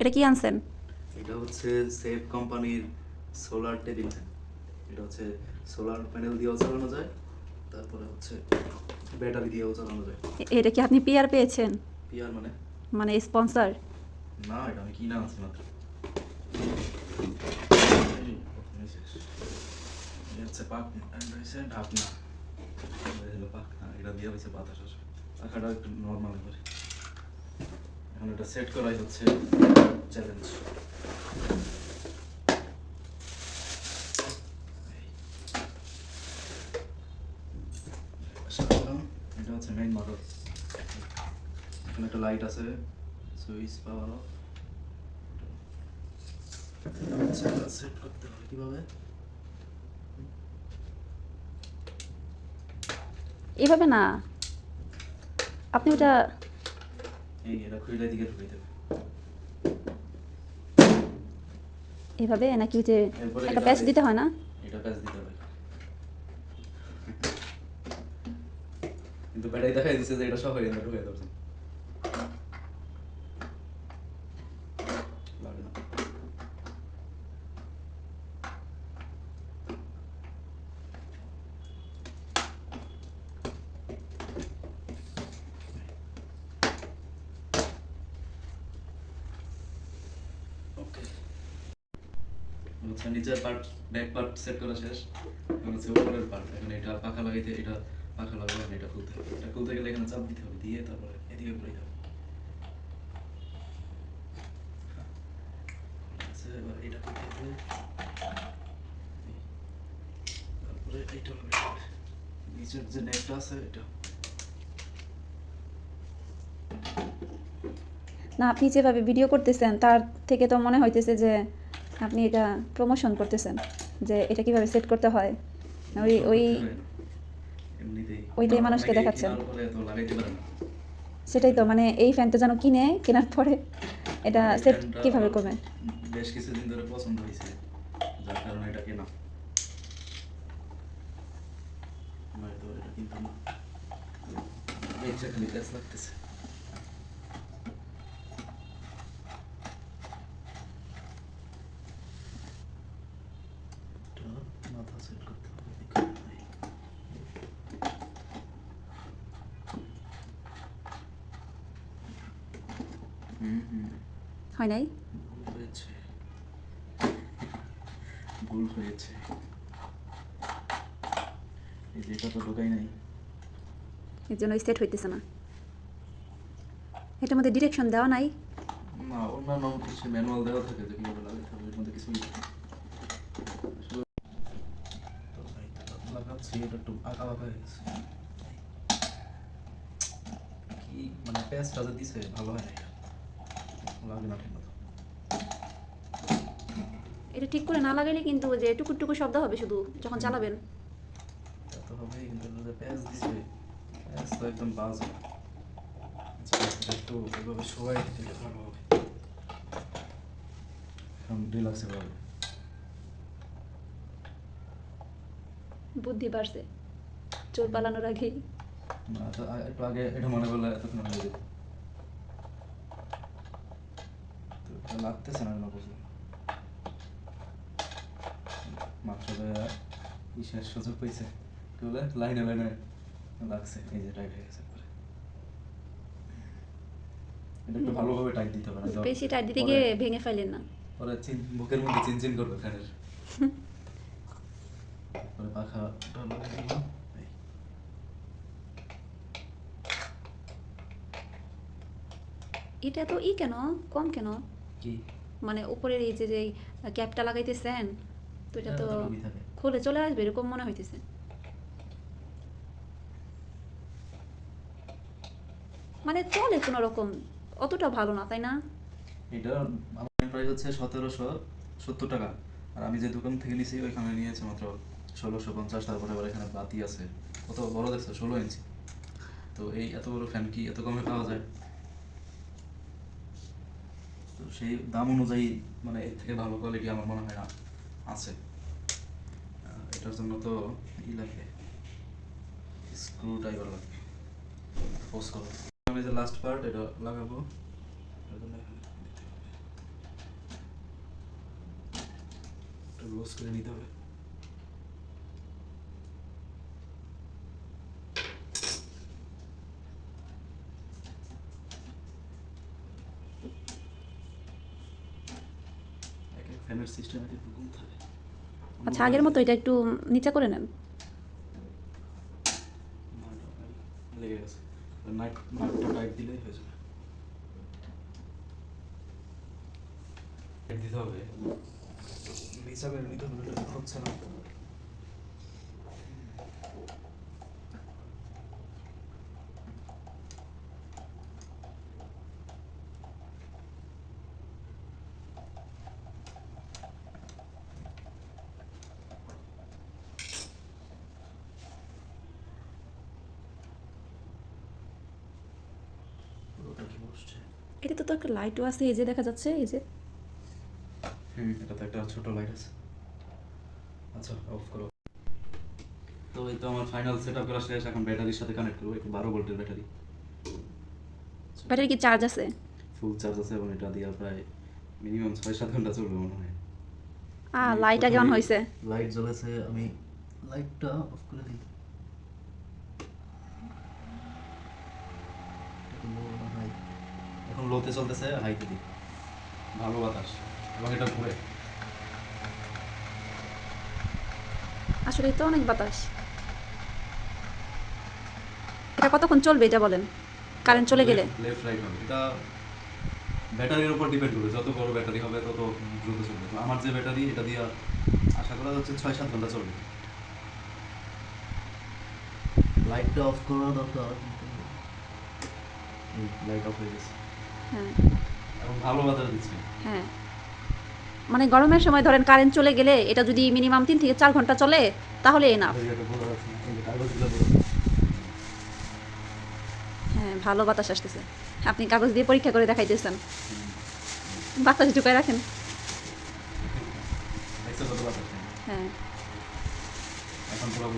এটা কি আনছেন? এটা হচ্ছে সেফ কোম্পানির সোলার টেবিল ফ্যান। এটা হচ্ছে সোলার প্যানেল দিয়েও চালানো যায় তারপরে হচ্ছে ব্যাটারি দিয়েও চালানো যায়। এটা কি আপনি পিয়ার পেয়েছেন? পিয়ার মানে? মানে স্পন্সর? না এটা আমি কিনা আনছি মাত্র। হচ্ছে পাখনা হচ্ছে ঢাকনা এটা দিয়ে হচ্ছে বাতাস আসবে পাখাটা একটু নর্মাল করে। এখন এটা সেট করাই হচ্ছে চ্যালেঞ্জ এটা হচ্ছে মেইন মডেল এখানে একটা লাইট আছে সুইচ পাওয়ার অফ সেট করতে হবে কীভাবে? এভাবে না। আপনি ওটা এই এটা খুলে দিকে ঢুকে দেবে এভাবে নাকি যে একটা প্যাচ দিতে হয় না? এটা প্যাচ দিতে হবে। কিন্তু ব্যাটারি দেখা দিচ্ছে যে এটা সহজে ঢুকে ধরছে লাগে না ওকে হচ্ছে নিচের পার্ট ব্যাক পার্ট সেট করা শেষ। এখন হচ্ছে উপরের পার্ট এখন এটা পাখা লাগাইতে, এটা পাখা লাগাবো এটা খুলতে হবে। এটা খুলতে গেলে এখানে চাপ দিতে হবে, দিয়ে তারপরে এদিকে ঘুরে যাবে আচ্ছা না, আপনি যেভাবে ভিডিও করতেছেন, তার থেকে তো মনে হইতেছে যে আপনি এটা প্রমোশন করতেছেন যে এটা কীভাবে সেট করতে হয়? ওই ওই ওইটাই মানুষকে দেখাচ্ছেন। তো সেটাই তো মানে এই ফ্যানটা যেন কিনে কেনার পরে এটা সেট কীভাবে আমার করবেন বেশ কিছুদিন ধরে পছন্দ হয়েছে যার কারণে এটা কেনা। নয়তো এটা কিনতাম না এই খালি প্যাচ লাগতেছে এটা মাথা সেট করতে হবে এখানে। হুম হুম হয় নাই? হয়েছে ভুল হয়েছে। এই যে এটা তো ঢোকাই নাই। এর জন্য সেট হইতেছে না। এটার মধ্যে ডিরেকশন দেওয়া নাই? না অন্যান্য কিছু ম্যানুয়াল দেওয়া থাকে যে কীভাবে লাগাতে হবে এর মধ্যে কিছুই নেই আসলে তো এই তো এটা একটু আঁকা বাঁকা হয়ে গেছে। কি মানে পেঁয়াজটা যে দিছে ভালো হয় না এটা। লাগে না ঠিক মতো। এটা ঠিক করে না লাগাইলে কিন্তু যে টুকুর টুকুর শব্দ হবে শুধু যখন চালাবেন। তা তো হবেই কিন্তু যে পেঁয়াজ দিছে পেঁয়াজ তো একদম বাজে। আচ্ছা, একটু এভাবে সবাই দিলে ভালো হবে। এখন রিল্যাক্সে বুদ্ধি বাড়ছে। চোর পালানোর আগেই। একটু আগে এটা মনে করলে এতক্ষণ হয়ে যেত লাগতেছে না না মাত্র বিশেষ সুযোগ পেয়েছে কি বলে? লাইনে লাইনে লাগছে। এই যে টাইট হয়ে গেছে এটা একটু ভালোভাবে টাইট দিতে হবে বেশি টাইট দিতে গিয়ে ভেঙে ফেলেন না। চিন বুকের মধ্যে চিনচিন করবে ফ্যানের। পরে পাখা লাগিয়ে দিলাম। এটা তো ই কেন? কম কেন? কি? মানে উপরের এই যে যে ক্যাপটা লাগাইতেছেন তো এটা তো হ্যাঁ। খুলে চলে আসবে এরকম মনে হইতেছে। মানে চলে কোনো রকম অতটা ভালো না তাই না? এটা আমার প্রাইস হচ্ছে সতেরোশো সত্তর টাকা। আর আমি যে দোকান থেকে নিয়েছি ওইখানে নিয়েছে মাত্র ষোলোশো পঞ্চাশ, তারপরে আবার এখানে বাতি আছে। কত বড় দেখছ? ষোলো ইঞ্চি। তো এই এত বড় ফ্যান কি এত কমে পাওয়া যায়? তো সেই দাম অনুযায়ী মানে এর থেকে ভালো কোয়ালিটি আমার মনে হয় না, আছে। এটার জন্য তো ই লাগবে। স্ক্রু ড্রাইভার লাগে আমি যে লাস্ট পার্ট এটা লাগাবো। লুজ করে নিতে হবে। এক এক ফ্যানের সিস্টেম এক এক থাকে। আচ্ছা আগের মতো এটা একটু নিচে করে নেন। লেগে গেছে। নাইট টাইট দিলেই হয়ে যাবে। দিতে হবে। নিতে হবে হচ্ছে না পুরোটা কি বসছে এটাতে তো একটা লাইটও আছে এই যে দেখা যাচ্ছে এই যে। হুম এটাতে একটা ছোট লাইট আছে। আচ্ছা অফ করো। তো এই তো আমার ফাইনাল সেট আপ করা শেষ এখন ব্যাটারির সাথে কানেক্ট করব একটু বারো ভোল্টের ব্যাটারি ব্যাটারি কি চার্জ আছে? ফুল চার্জ আছে এবং এটা দিয়ে প্রায় মিনিমাম ছয় সাত ঘণ্টা চলবে মনে হয়। আ লাইট আগে অন হয়েছে? লাইট জ্বলেছে আমি লাইটটা অফ করে দিই এটা low না high? এখন লোতে চলতেছে হাইতে দিই ভালো বাতাস এবং এটা ঘুরে। আসলে তো অনেক বাতাস। এটা কতক্ষণ চলবে এটা বলেন? কারেন্ট চলে গেলে? লেফট রাইট হবে। এটা ব্যাটারির উপর ডিপেন্ড করবে। যত বড় ব্যাটারি হবে তত দ্রুত চলবে। তো আমার যে ব্যাটারি এটা দিয়ে আশা করা যাচ্ছে ছয় সাত ঘণ্টা চলবে। লাইটটা অফ করা দরকার। লাইট অফ হয়ে গেছে। হ্যাঁ। এবং ভালো বাতাস দিচ্ছে। হ্যাঁ। মানে গরমের সময় ধরেন কারেন্ট চলে গেলে এটা যদি মিনিমাম তিন থেকে চার ঘণ্টা চলে তাহলে এনাফ হ্যাঁ ভালো বাতাস আসতেছে। আপনি কাগজ দিয়ে পরীক্ষা করে দেখাইতেছেন। বাতাস ঢুকায় রাখেন? হ্যাঁ। এখন পুরো